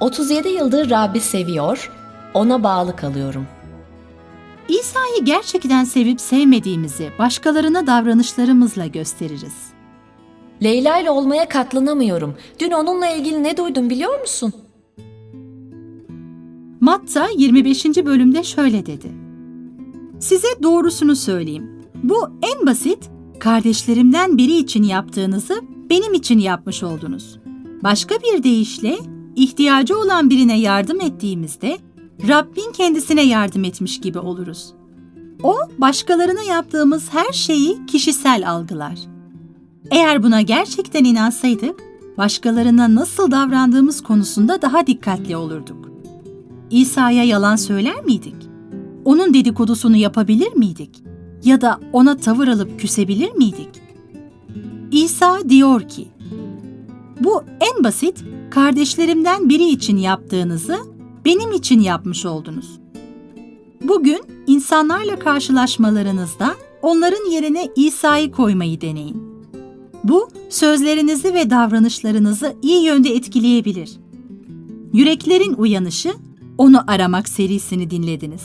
37 yıldır Rabbi seviyor, ona bağlı kalıyorum. İsa'yı gerçekten sevip sevmediğimizi başkalarına davranışlarımızla gösteririz. Leyla ile olmaya katlanamıyorum. Dün onunla ilgili ne duydum biliyor musun? Matta 25. bölümde şöyle dedi. Size doğrusunu söyleyeyim. Bu en basit, kardeşlerimden biri için yaptığınızı benim için yapmış oldunuz. Başka bir deyişle, ihtiyacı olan birine yardım ettiğimizde Rabbin kendisine yardım etmiş gibi oluruz. O, başkalarına yaptığımız her şeyi kişisel algılar. Eğer buna gerçekten inansaydık, başkalarına nasıl davrandığımız konusunda daha dikkatli olurduk. İsa'ya yalan söyler miydik? Onun dedikodusunu yapabilir miydik? Ya da ona tavır alıp küsebilir miydik? İsa diyor ki, bu en basit, kardeşlerimden biri için yaptığınızı benim için yapmış oldunuz. Bugün insanlarla karşılaşmalarınızda onların yerine İsa'yı koymayı deneyin. Bu sözlerinizi ve davranışlarınızı iyi yönde etkileyebilir. Yüreklerin Uyanışı, Onu Aramak serisini dinlediniz.